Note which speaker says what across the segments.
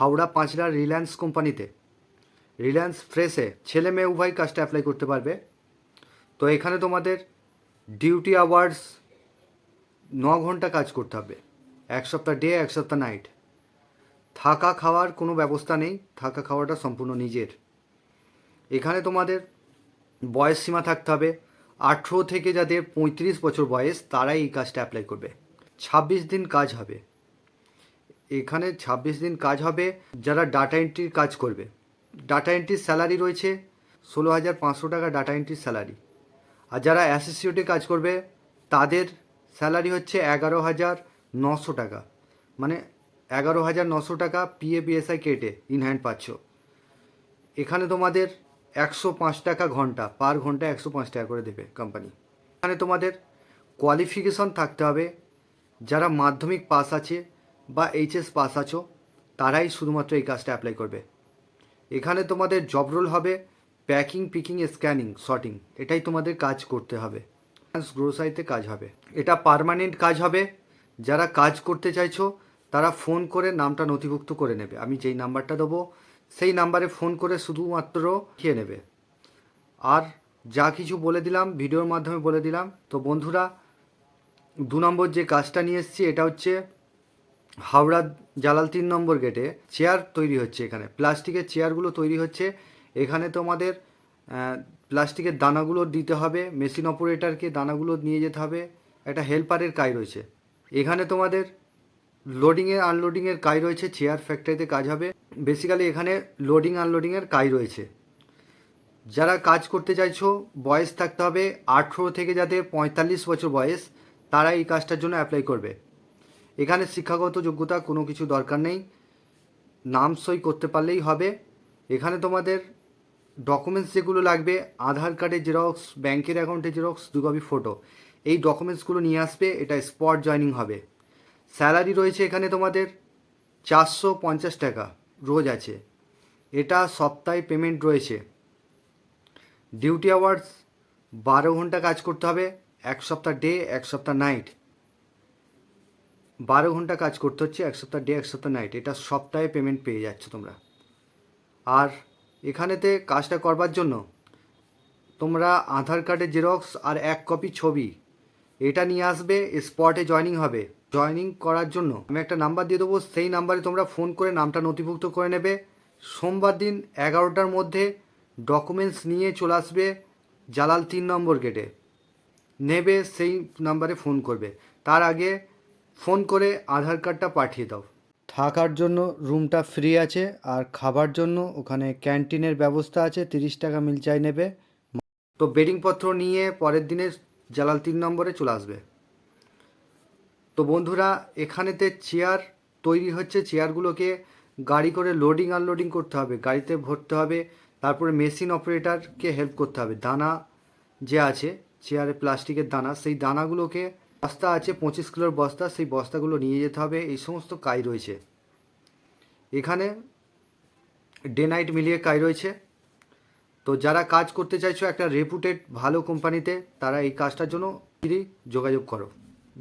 Speaker 1: হাওড়া পাঁচড়া রিলায়েন্স কোম্পানিতে। রিলায়েন্স ফ্রেশে ছেলে মেয়ে উভয় কাজটা অ্যাপ্লাই করতে পারবে। তো এখানে তোমাদের ডিউটি আওয়ার্স ন ঘণ্টা কাজ করতে হবে। এক সপ্তাহ ডে এক সপ্তাহ নাইট থাকা খাওয়ার কোনো ব্যবস্থা নেই। থাকা খাওয়াটা সম্পূর্ণ নিজের। এখানে তোমাদের বয়স সীমা থাকতে হবে। আঠেরো থেকে যাদের পঁয়ত্রিশ বছর বয়স, তারাই এই কাজটা অ্যাপ্লাই করবে। ছাব্বিশ দিন কাজ হবে। এখানে ছাব্বিশ দিন কাজ হবে, যারা ডাটা এন্ট্রির কাজ করবে। ডাটা এন্ট্রির স্যালারি রয়েছে ষোলো হাজার পাঁচশো টাকা ডাটা এন্ট্রির স্যালারি আর যারা অ্যাসোসিয়েটে কাজ করবে, তাদের স্যালারি হচ্ছে এগারো হাজার নশো টাকা। মানে এগারো হাজার নশো টাকা পিএ পিএসআই কেটে ইন হ্যান্ড পাচ্ছ। এখানে তোমাদের একশো পাঁচ টাকা ঘণ্টা পার ঘণ্টা একশো পাঁচ টাকা করে দেবে কোম্পানি এখানে তোমাদের কোয়ালিফিকেশন থাকতে হবে। যারা মাধ্যমিক পাস আছে বা এইচএস পাস আছো, তারাই শুধুমাত্র এই কাজটা অ্যাপ্লাই করবে। এখানে তোমাদের জব রোল হবে প্যাকিং পিকিং স্ক্যানিং শর্টিং এটাই তোমাদের কাজ করতে হবে। গ্রোসারিতে কাজ হবে। এটা পার্মানেন্ট কাজ হবে। যারা কাজ করতে চাইছো, তারা ফোন করে নামটা নথিভুক্ত করে নেবে। আমি যেই নাম্বারটা দেবো, সেই নাম্বারে ফোন করে শুধুমাত্র খেয়ে নেবে। আর যা কিছু বলে দিলাম, ভিডিওর মাধ্যমে বলে দিলাম। তো বন্ধুরা, দু নম্বর যে কাজটা নিয়ে এসেছি, এটা হচ্ছে হাওড়া জালাল তিন নম্বর গেটে চেয়ার তৈরি হচ্ছে এখানে। প্লাস্টিকের চেয়ারগুলো তৈরি হচ্ছে। এখানে তোমাদের প্লাস্টিকের দানাগুলো দিতে হবে, মেশিন অপারেটরকে দানাগুলো নিয়ে যেতে হবে। একটা হেল্পারের কাজ রয়েছে। এখানে তোমাদের লোডিংয়ে আনলোডিংয়ের কাজ রয়েছে, চেয়ার ফ্যাক্টরিতে কাজ হবে। বেসিক্যালি এখানে লোডিং আনলোডিংয়ের কাজ রয়েছে। যারা কাজ করতে চাইছো, বয়স থাকতে হবে আঠেরো থেকে যাদের পঁয়তাল্লিশ বছর বয়স, তারা এই কাজটার জন্য অ্যাপ্লাই করবে। এখানে শিক্ষাগত যোগ্যতা কোনো কিছু দরকার নেই। নাম সই করতে পারলেই হবে। এখানে তোমাদের ডকুমেন্টস যেগুলো লাগবে, আধার কার্ডের জেরক্স ব্যাংকের অ্যাকাউন্টের জেরক্স দু কপি ফটো এই ডকুমেন্টসগুলো নিয়ে আসবে, এটা স্পট জয়নিং হবে। স্যালারি রয়েছে এখানে তোমাদের চারশো পঞ্চাশ টাকা, রোজ আছে। এটা সপ্তাহে পেমেন্ট রয়েছে। ডিউটি আওয়ার্স বারো ঘণ্টা কাজ করতে হবে, এক সপ্তাহ ডে এক সপ্তাহ নাইট বারো ঘণ্টা কাজ করতে হচ্ছে, এক সপ্তাহ ডে এক সপ্তাহ নাইট এটা সপ্তাহে পেমেন্ট পেয়ে যাচ্ছ তোমরা। আর এখানেতে কাজটা করবার জন্য তোমরা আধার কার্ডের জেরক্স আর এক কপি ছবি, এটা নিয়ে আসবে স্পটে জয়নিং হবে। জয়নিং করার জন্য আমি একটা নাম্বার দিয়ে দেবো, সেই নাম্বারে তোমরা ফোন করে নামটা নথিভুক্ত করে নেবে। সোমবার দিন এগারোটার মধ্যে ডকুমেন্টস নিয়ে চলে আসবে জালাল তিন নম্বর গেটে নেবে, সেই নাম্বারে ফোন করবে। তার আগে ফোন করে আধার কার্ডটা পাঠিয়ে দাও। থাকার জন্য রুমটা ফ্রি আছে আর খাবার জন্য ওখানে ক্যান্টিনের ব্যবস্থা আছে তিরিশ টাকা মিল চাই নেবে। তো বেডিংপত্র নিয়ে পরের দিনে জালাল তিন নম্বরে চলে আসবে। তো বন্ধুরা এখানেতে চেয়ার তৈরি হচ্ছে। চেয়ারগুলোকে গাড়ি করে লোডিং আনলোডিং করতে হবে। গাড়িতে ভরতে হবে তারপরে মেশিন অপারেটরকে হেল্প করতে হবে। দানা যে আছে চেয়ারে প্লাস্টিকের দানা সেই দানাগুলোকে বস্তা আছে, পঁচিশ কিলোর বস্তা, সেই বস্তাগুলো নিয়ে যেতে হবে, এই সমস্ত কাজ রয়েছে। এখানে ডে নাইট মিলিয়ে কাজ রয়েছে। তো যারা কাজ করতে চাইছো একটা রেপুটেড ভালো কোম্পানিতে, তারা এই কাজটার জন্য যোগাযোগ করো।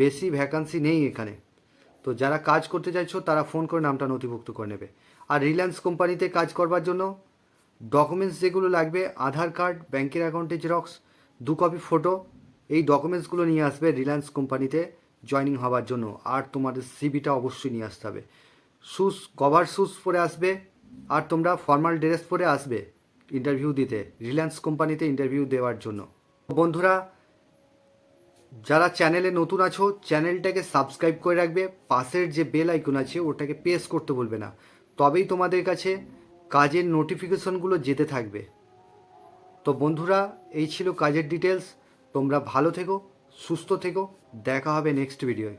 Speaker 1: বেশি ভ্যাকান্সি নেই এখানে। তো যারা কাজ করতে চাইছো, তারা ফোন করে নামটা নথিভুক্ত করে নেবে। আর রিলায়েন্স কোম্পানিতে কাজ করবার জন্য ডকুমেন্টস যেগুলো লাগবে, আধার কার্ড ব্যাংকের অ্যাকাউন্টে জেরক্স দু কপি ফটো এই ডকুমেন্টসগুলো নিয়ে আসবে রিলায়েন্স কোম্পানিতে জয়নিং হওয়ার জন্য। আর তোমাদের সিবিটা অবশ্যই নিয়ে আসতে হবে। শুজ কভার শুজ পরে আসবে। আর তোমরা ফর্মাল ড্রেস পরে আসবে ইন্টারভিউ দিতে রিলায়েন্স কোম্পানিতে ইন্টারভিউ দেওয়ার জন্য। বন্ধুরা, যারা চ্যানেলে নতুন আছো চ্যানেলটাকে সাবস্ক্রাইব করে রাখবে। পাশের যে বেল আইকন আছে, ওটাকে প্রেস করতে বলবে না। তবেই তোমাদের কাছে কাজের নোটিফিকেশনগুলো যেতে থাকবে। তো বন্ধুরা, এই ছিল কাজের ডিটেলস তোমরা ভালো থেকো সুস্থ থেকো দেখা হবে নেক্সট ভিডিওয়